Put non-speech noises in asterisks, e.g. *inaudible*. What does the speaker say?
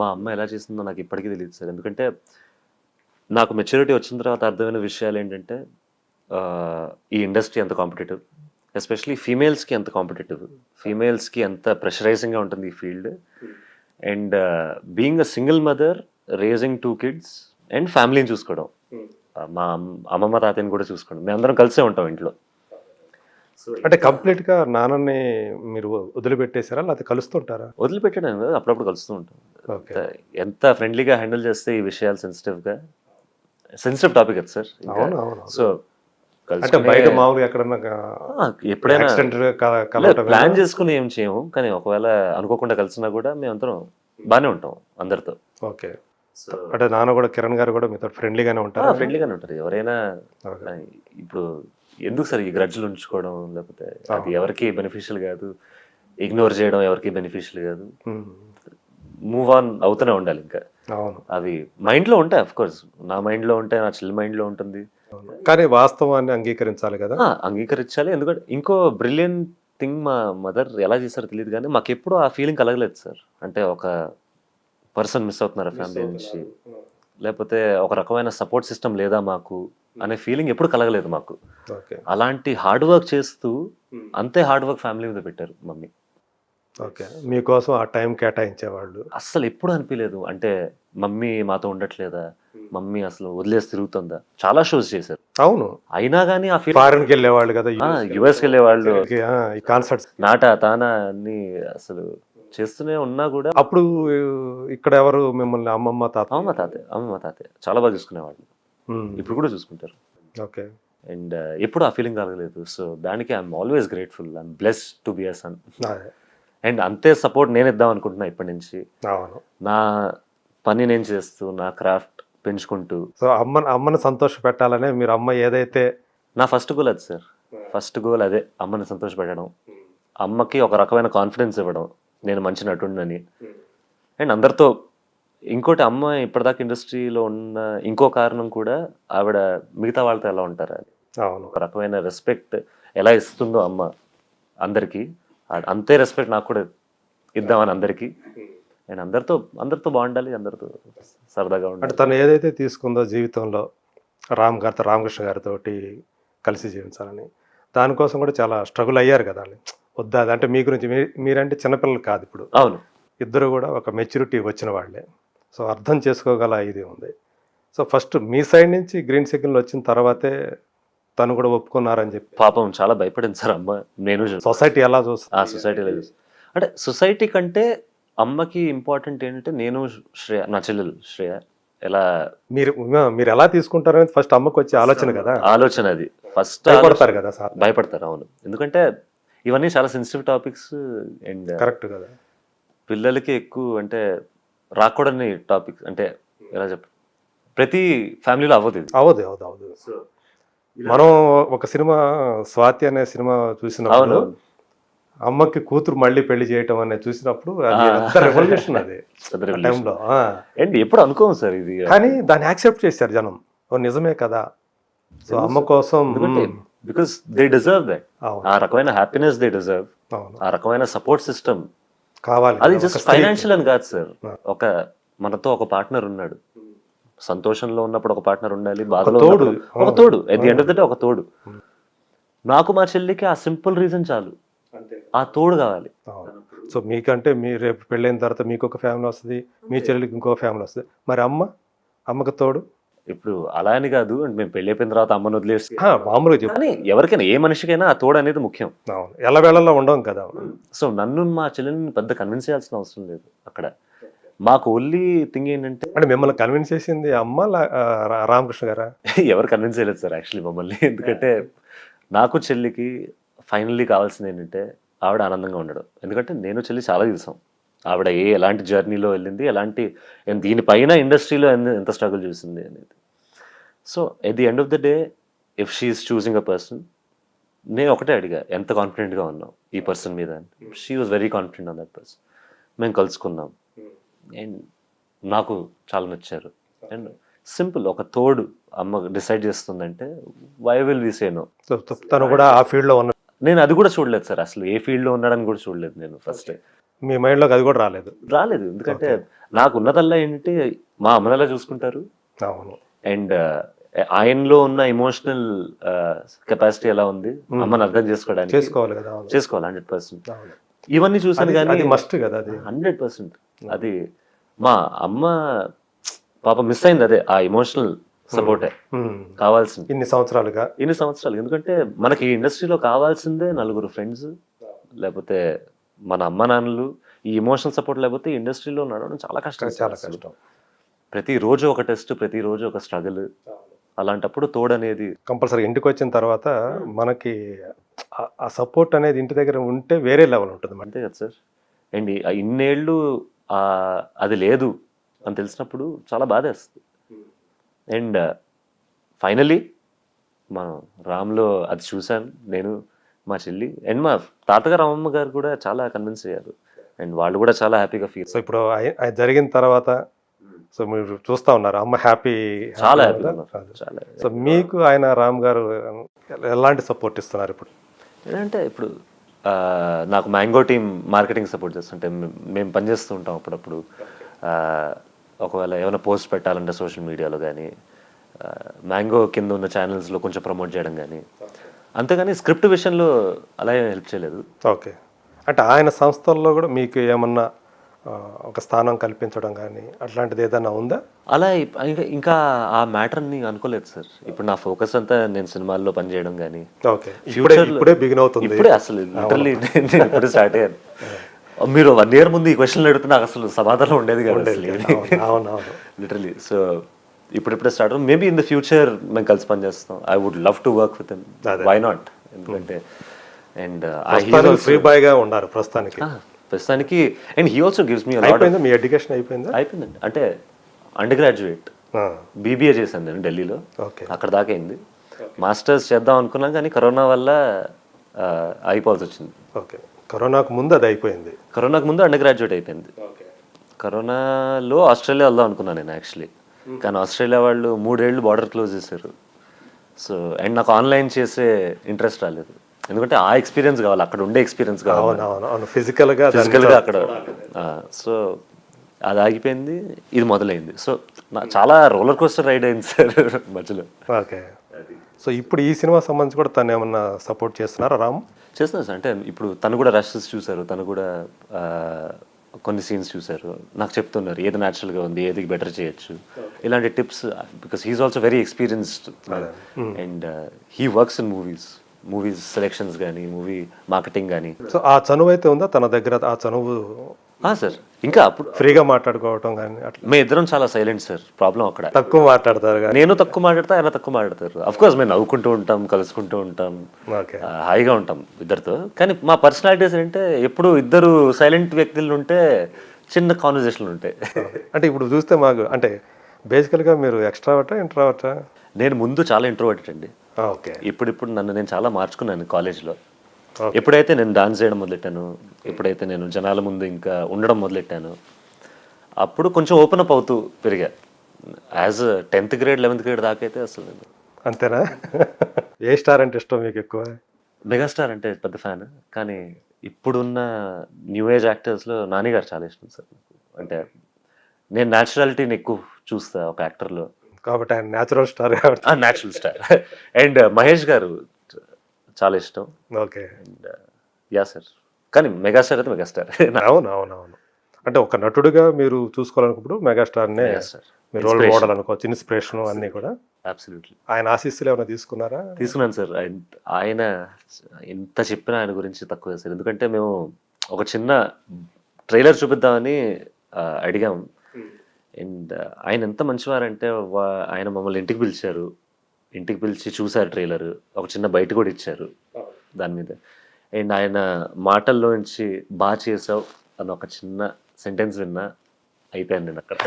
మా అమ్మ ఎలా చేసిందో నాకు ఇప్పటికీ తెలియదు సార్. ఎందుకంటే నాకు మెచ్యూరిటీ వచ్చిన తర్వాత అర్థమైన విషయాలు ఏంటంటే ఈ ఇండస్ట్రీ ఎంత కాంపిటేటివ్ ఎస్పెషలీ ఫీమేల్స్కి ఎంత కాంపిటేటివ్ ఫీమేల్స్కి ఎంత ప్రెషరైజింగ్గా ఉంటుంది ఈ field and being a single mother raising two kids and ఫ్యామిలీని చూసుకోవడం. ఆ, మా అమ్- అమ్మమ్మ తాతయ్యని కూడా చూసుకోవడం. మేము అందరం కలిసే ఉంటాం ఇంట్లో. అంటే కంప్లీట్గా నాన్నని మీరు వదిలిపెట్టేశారా? లేకపోతే కలుస్తుంటారా? వదిలిపెట్టడం కదా అప్పుడప్పుడు కలుస్తూ ఉంటాం. ఎంత- ఫ్రెండ్లీగా హ్యాండిల్ చేస్తే ఈ విషయాలు సెన్సిటివ్గా సెన్సిటివ్ టాపిక్ అది సార్. సో అంటే బయట మామూలుగా ఎక్కడన్నా ఎప్పుడైనా ప్లాన్ చేసుకుని ఏం చేయము. కానీ ఒకవేళ అనుకోకుండా కలిసినా కూడా మేము అందరం బాగానే ఉంటాం అందరితో. ఓకే. అంటే నాన్న కూడా కిరణ్ గారు కూడా మీతో ఫ్రెండ్లీగానే ఉంటారు? ఫ్రెండ్లీగానే ఉంటారు. ఎవరైనా ఇప్పుడు ఎందుకు సార్ ఈ గ్రడ్జులు ఉంచుకోవడం? లేకపోతే అది ఎవరికి బెనిఫిషియల్ కాదు. ఇగ్నోర్ చేయడం ఎవరికి బెనిఫిషియల్ కాదు. మూవ్ ఆన్ అవుతూనే ఉండాలి ఇంకా. అవి మైండ్లో ఉంటాయి అఫ్ కోర్స్ నా మైండ్లో ఉంటాయి నా చెల్లి మైండ్లో ఉంటుంది. కానీ వాస్తవాన్ని అంగీకరించాలి కదా? అంగీకరించాలి. ఎందుకంటే ఇంకో బ్రిలియంట్ థింగ్ మా మదర్ ఎలా చేశారో తెలియదు కానీ మాకు ఎప్పుడూ ఆ ఫీలింగ్ కలగలేదు సార్. అంటే ఒక పర్సన్ మిస్ అవుతున్నారు ఫ్యామిలీ నుంచి. లేకపోతే ఒక రకమైన సపోర్ట్ సిస్టమ్ లేదా మాకు అనే ఫీలింగ్ ఎప్పుడు కలగలేదు మాకు. అలాంటి హార్డ్ వర్క్ చేస్తూ అంతే హార్డ్ వర్క్ ఫ్యామిలీ మీద పెట్టారు మమ్మీ. ఓకే. మీకోసం ఆ టైం కేటాయించేవాళ్ళు? అస్సలు ఎప్పుడు అనిపించలేదు అంటే మమ్మీ మాతో ఉండట్లేదా? మమ్మీ అసలు వదిలేసి తిరుగుతుందా? చాలా షోస్ చేశారు. అవును. అయినా కానీ ఆ ఫీల్ ఫారెన్కి వెళ్ళే వాళ్ళు కదా యుఎస్కి వెళ్ళే వాళ్ళు ఆ, ఈ కాన్సర్ట్స్ నాట తానా అన్ని అసలు చేస్తూనే ఉన్నా కూడా అప్పుడు ఇక్కడ ఎవరు మిమ్మల్ని అమ్మమ్మ తాత అమ్మమ్మ తాతయ్య అమ్మమ్మ తాతయ్య. చాలా బాగా చూసుకునేవాళ్ళు. ఇప్పుడు కూడా చూసుకుంటారు. ఓకే. అండ్ ఎప్పుడు ఆ ఫీలింగ్ కలగలేదు. సో దానికి I'm always grateful I'm bless to be a son అదే. అండ్ అంతే సపోర్ట్ నేను ఇద్దాం అనుకుంటున్నా ఇప్పటి నుంచి. నా పని నేను చేస్తూ నా క్రాఫ్ట్ పెంచుకుంటూ. సో అమ్మ అమ్మని సంతోష పెట్టాలనే మీరు అమ్మ ఏదైతే నా ఫస్ట్ గోల్ అది సార్ ఫస్ట్ గోల్ అదే అమ్మని సంతోషపెట్టడం అమ్మకి ఒక రకమైన కాన్ఫిడెన్స్ ఇవ్వడం. నేను మంచి నటుండని అండ్ అందరితో ఇంకోటి అమ్మ ఇప్పటిదాకా ఇండస్ట్రీలో ఉన్న ఇంకో కారణం కూడా ఆవిడ మిగతా వాళ్ళతో ఎలా ఉంటారు అని. అవును. ఒక రకమైన రెస్పెక్ట్ ఎలా ఇస్తుందో అమ్మ అందరికీ. అంతే రెస్పెక్ట్ నాకు కూడా ఇద్దామని అందరికీ. అండ్ అందరితో అందరితో బాగుండాలి అందరితో సరదాగా అంటే ఉండాలి తను ఏదైతే తీసుకుందో జీవితంలో రామ్ గారితో రామకృష్ణ గారితో కలిసి జీవించాలని దానికోసం కూడా చాలా స్ట్రగుల్ అయ్యారు కదా. వద్దా? అంటే మీ గురించి మీరంటే చిన్నపిల్లలు కాదు ఇప్పుడు. అవును. ఇద్దరు కూడా ఒక మెచ్యూరిటీ వచ్చిన వాళ్ళే. సో అర్థం చేసుకోగల ఇది ఉంది. సో ఫస్ట్ మీ సైడ్ నుంచి గ్రీన్ సిగ్నల్ వచ్చిన తర్వాతే తను కూడా ఒప్పుకున్నారని చెప్పి. పాపం చాలా భయపడింది సార్ అమ్మ. నేను సొసైటీ ఎలా ఆ చూస్తుంది సొసైటీలో చూసి అంటే సొసైటీ కంటే అమ్మకి ఇంపార్టెంట్ ఏంటంటే నేను శ్రేయ నా చెల్లెలు శ్రేయ. ఎలా మీరు మీరు ఎలా తీసుకుంటారని ఫస్ట్ అమ్మకు వచ్చే ఆలోచన కదా. ఆలోచన అది. ఫస్ట్ భయపడతారు కదా సార్. భయపడతారు అవును. ఎందుకంటే ఇవన్నీ చాలా సెన్సిటివ్ టాపిక్స్ అండ్ కరెక్ట్ కదా పిల్లలకి ఎక్కువ అంటే రాకూడని టాపిక్స్ అంటే ఎలా చెప్ప ప్రతి ఫ్యామిలీలో అవ్వదు ఇది అవదు అవదు అవదు మనం ఒక సినిమా స్వాతి అనే సినిమా చూసినప్పుడు అమ్మకి కూతురు మళ్ళీ పెళ్ళి చేయటం అనేది చూసినప్పుడు అది ఆ. ఎంత రెవల్యూషన్ అది. *laughs* టైంలో. అండ్ ఎప్పుడు అనుకోము సార్ ఇది కానీ దాన్ని యాక్సెప్ట్ చేశారు జనం ఓ నిజమే కదా సో అమ్మ కోసం. బికాస్ దే డిజర్వ్ దట్ ఆ రకమైన హ్యాపీనెస్ దే డిజర్వ్ ఆ రకమైన సపోర్ట్ సిస్టమ్ కావాలి. అది జస్ట్. ఫైనాన్షియల్ అని కాదు సార్. ఒక మనతో ఒక పార్ట్నర్ ఉన్నాడు. సంతోషంలో ఉన్నప్పుడు ఒక పార్ట్నర్ ఉండాలి బాధలో తోడు. ఒక తోడు. At the end of the day ఒక తోడు. నాకు మా చెల్లికి ఆ సింపుల్ రీజన్ చాలు. ఆ తోడు కావాలి. సో మీకంటే మీ రేపు పెళ్ళైన తర్వాత మీకు ఒక ఫ్యామిలీ వస్తుంది మీ చెల్లికి ఇంకో ఫ్యామిలీ వస్తుంది. మరి అమ్మ? అమ్మకి తోడు? ఇప్పుడు అలా అని కాదు అంటే మేము పెళ్ళి అయిపోయిన తర్వాత అమ్మను వదిలేసి. మామూలుగా చెప్పు. కానీ ఎవరికైనా ఏ మనిషికైనా ఆ తోడు అనేది ముఖ్యం. అవును. ఎల్లవేళల్లో ఉండం కదా సో నన్ను మా చెల్లిని పెద్ద కన్విన్స్ చేయాల్సిన అవసరం లేదు అక్కడ. మాకు ఓన్లీ థింగ్ ఏంటంటే అంటే మిమ్మల్ని కన్విన్స్ చేసింది అమ్మ రామకృష్ణ గారా? ఎవరు కన్విన్స్ చేయలేదు సార్ యాక్చువల్లీ మమ్మల్ని. ఎందుకంటే నాకు చెల్లికి ఫైనల్లీ కావాల్సింది ఏంటంటే ఆవిడ ఆనందంగా ఉండడం. ఎందుకంటే నేను చెల్లి చాలా చూసాం ఆవిడ ఏ ఎలాంటి జర్నీలో వెళ్ళింది ఎలాంటి దీనిపైన ఇండస్ట్రీలో ఎంత స్ట్రగుల్ చూసింది అనేది. So at the end of the day if she's choosing a person నేను ఒకటే అడిగా ఎంత కాన్ఫిడెంట్గా ఉన్నాం ఈ పర్సన్ మీద she was very confident on that person మేము కలుసుకున్నాం. అండ్ నాకు చాలా నచ్చారు. అండ్ సింపుల్ ఒక తోడు అమ్మ డిసైడ్ చేస్తుందంటే why will we say no తను కూడా ఆ ఫీల్డ్లో ఉన్న నేను అది కూడా చూడలేదు సార్ అసలు ఏ ఫీల్డ్లో ఉన్నాడని కూడా చూడలేదు నేను ఫస్ట్ మీ మైండ్లోకి అది కూడా రాలేదు. రాలేదు. ఎందుకంటే నాకు ఉన్నదల్లా ఏంటంటే మా అమ్మని ఎలా చూసుకుంటారు. అవును. అండ్ ఆయనలో ఉన్న ఎమోషనల్ కెపాసిటీ ఎలా ఉంది? అమ్మని అర్థం చేసుకోవడానికి. చేసుకోవాలి కదా చేసుకోవాలి హండ్రెడ్ పర్సెంట్. ఇవన్నీ చూసాను కానీ మస్ట్ కదా అది. Hundred percent. అది మా అమ్మ పాప మిస్ అయింది అదే ఆ ఎమోషనల్ సపోర్టే. కావాల్సింది. ఇన్ని సంవత్సరాలుగా? ఇన్ని సంవత్సరాలు. ఎందుకంటే మనకి ఈ ఇండస్ట్రీలో కావాల్సిందే నలుగురు ఫ్రెండ్స్ లేకపోతే మన అమ్మ నాన్నలు ఈ ఎమోషనల్ సపోర్ట్ లేకపోతే ఇండస్ట్రీలో నడవడం చాలా కష్టం చాలా. కష్టం. ప్రతి రోజు ఒక టెస్ట్ ప్రతి రోజు ఒక స్ట్రగుల్ అలాంటప్పుడు తోడు అనేది కంపల్సరీ ఇంటికి వచ్చిన తర్వాత మనకి ఆ- సపోర్ట్ అనేది ఇంటి దగ్గర ఉంటే వేరే లెవెల్ ఉంటుంది అంతే కదా సార్. అండ్ ఇన్నేళ్ళు అది లేదు అని తెలిసినప్పుడు చాలా బాధేస్తుంది అండ్ ఫైనలీ మనం రామ్లో అది చూశాను. నేను మా చెల్లి అండ్ మా తాతగారు అమ్మమ్మ గారు కూడా చాలా కన్విన్స్ అయ్యారు. అండ్ వాళ్ళు కూడా చాలా హ్యాపీగా ఫీల్ సో ఇప్పుడు అది జరిగిన తర్వాత సో మీరు చూస్తా ఉన్నారు అమ్మ హ్యాపీ చాలా ఉన్నారు. చాలా సో మీకు ఆయన రామ్ గారు ఎలాంటి సపోర్ట్ ఇస్తున్నారు ఇప్పుడు? ఏంటంటే ఇప్పుడు నాకు మ్యాంగో టీమ్ మార్కెటింగ్ సపోర్ట్ చేస్తుంటే మేము- పనిచేస్తూ ఉంటాం అప్పుడప్పుడు. ఒకవేళ ఏమైనా పోస్ట్ పెట్టాలంటే సోషల్ మీడియాలో కానీ మ్యాంగో కింద ఉన్న ఛానల్స్లో కొంచెం ప్రమోట్ చేయడం కానీ అంతేగాని స్క్రిప్ట్ విషయంలో అలా ఏం హెల్ప్ చేయలేదు. ఓకే. అంటే ఆయన సంస్థల్లో కూడా మీకు ఏమన్నా ఒక స్థానం కల్పించడం కానీ అట్లాంటిది ఏదైనా ఉందా? అలా ఇంకా ఆ మ్యాటర్ని అనుకోలేదు సార్. ఇప్పుడు నా ఫోకస్ అంతా నేను సినిమాల్లో పనిచేయడం కానీ ఓకే. ఇప్పుడే బిగిన్ అవుతుంది. ఇప్పుడే అసలు లిటరలీ *laughs* నేను ఇప్పుడే స్టార్ట్ అయ్యాను. మీరు వన్ ఇయర్ ముందు ఈ క్వశ్చన్ అడిగితే నాకు అసలు సమాధానం ఉండేది కాదు లిటరలీ సో ఇప్పుడిప్పుడే start maybe in the future మేము కలిసి పనిచేస్తాం. I would love to work with why not ఎందుకంటే అండ్ ఫ్రీ బాయ్గా ఉన్నారు ప్రస్తుతానికి. ప్రస్తుతానికి and he also gives me me education అయిపోయిందా? అయిపోయిందండి. అంటే అండర్ గ్రాడ్యుయేట్ బీబీఏ చేశాను నేను ఢిల్లీలో. ఓకే. అక్కడ దాకా అయింది. మాస్టర్స్ చేద్దాం అనుకున్నాం కానీ కరోనా వల్ల అయిపోవాల్సి వచ్చింది. ఓకే. కరోనాకు ముందు అది అయిపోయింది. కరోనాకు ముందు అండర్ గ్రాడ్యుయేట్ అయిపోయింది కరోనాలో ఆస్ట్రేలియా వెళ్దాం అనుకున్నాను నేను యాక్చువల్లీ కానీ ఆస్ట్రేలియా వాళ్ళు మూడేళ్ళు బార్డర్ క్లోజ్ చేశారు. సో అండ్ నాకు ఆన్లైన్ చేసే ఇంట్రెస్ట్ రాలేదు. ఎందుకంటే ఆ ఎక్స్పీరియన్స్ కావాలి అక్కడ ఉండే ఎక్స్పీరియన్స్ కావాలి. అవును అవును అవును. ఫిజికల్గా దాన్ని- ఫిజికల్గా అక్కడ. సో అది ఆగిపోయింది ఇది మొదలైంది. సో నా చాలా రోలర్ కోస్టర్ రైడ్ అయింది సార్ *laughs* మధ్యలో. ఓకే. సో ఇప్పుడు ఈ సినిమా సంబంధించి కూడా తను ఏమన్నా సపోర్ట్ చేస్తున్నారా రామ్? చేస్తున్నారు సార్. అంటే ఇప్పుడు తను కూడా రషెస్ చూశారు తను కూడా కొన్ని సీన్స్ చూశారు. నాకు చెప్తున్నారు ఏది న్యాచురల్గా ఉంది ఏది బెటర్ చేయొచ్చు. ఇలాంటి tips because he's also very experienced and he works in movies movies selections కానీ మూవీ మార్కెటింగ్ కానీ సో ఆ చనువు అయితే ఉందా? తన దగ్గర ఆ చనువు సార్. ఇంకా అప్పుడు ఫ్రీగా మాట్లాడుకోవటం కానీ అట్లా. మే ఇద్దరం చాలా సైలెంట్ సార్. ప్రాబ్లం అక్కడ. తక్కువ మాట్లాడతారు నేను తక్కువ మాట్లాడతా ఆయన తక్కువ మాట్లాడతారు. అఫ్ కోర్స్ మేము నవ్వుకుంటూ ఉంటాం కలుసుకుంటూ ఉంటాం. హాయిగా ఉంటాం ఇద్దరితో. కానీ మా పర్సనాలిటీస్ ఏంటంటే ఎప్పుడు ఇద్దరు సైలెంట్ వ్యక్తులు ఉంటే చిన్న కాన్వర్జేషన్లు ఉంటాయి. *laughs* అంటే ఇప్పుడు చూస్తే మాకు అంటే బేసికల్గా మీరు ఎక్స్ట్రావటా ఇంట్రావటా నేను ముందు చాలా ఇంట్రోవర్టెడ్ అండి. ఓకే. ఇప్పుడిప్పుడు నన్ను నేను చాలా మార్చుకున్నాను కాలేజ్లో ఎప్పుడైతే నేను డాన్స్ చేయడం మొదలెట్టాను ఎప్పుడైతే నేను జనాల ముందు ఇంకా ఉండడం మొదలెట్టాను అప్పుడు కొంచెం ఓపెన్ అప్ అవుతూ పెరిగా. As tenth grade eleventh grade దాకా అయితే అసలు నేను. అంతేనా? ఏ స్టార్ అంటే ఇష్టం మీకు ఎక్కువ? మెగాస్టార్ అంటే పెద్ద ఫ్యాన్ కానీ ఇప్పుడున్న న్యూ ఏజ్ యాక్టర్స్లో నాని గారు చాలా ఇష్టం సార్. అంటే నేను న్యాచురాలిటీని ఎక్కువ చూస్తా ఒక యాక్టర్లో కాబట్టి ఆయన న్యాచురల్ స్టార్ కాబట్టి. న్యాచురల్ స్టార్ అండ్ మహేష్ గారు చాలా ఇష్టం. ఓకే. And ya sir. కానీ మెగాస్టార్ అయితే మెగాస్టార్. అవును అవును అవును. అంటే ఒక నటుడిగా మీరు చూసుకోవాలనుకున్నప్పుడు మెగాస్టార్నే మెగాస్టార్ మీరు రోల్ మోడల్ అనుకోవచ్చు ఇన్స్పిరేషన్ అన్నీ కూడా. అబ్సల్యూట్లీ ఆయన ఆశీస్సులు ఏమైనా తీసుకున్నారా? తీసుకున్నాను సార్. ఆయన- ఎంత చెప్పినా ఆయన గురించి తక్కువ సార్. ఎందుకంటే మేము ఒక చిన్న ట్రైలర్ చూపిద్దామని అడిగాం. అండ్ ఆయన ఎంత మంచివారంటే ఆయన మమ్మల్ని ఇంటికి పిలిచారు. ఇంటికి పిలిచి చూశారు ట్రైలర్. ఒక చిన్న బయట కూడా ఇచ్చారు దాని మీద. అండ్ ఆయన మాటల్లోంచి బాగా చేసావు అని ఒక చిన్న సెంటెన్స్ విన్నా అయిపోయాను నేను అక్కడ.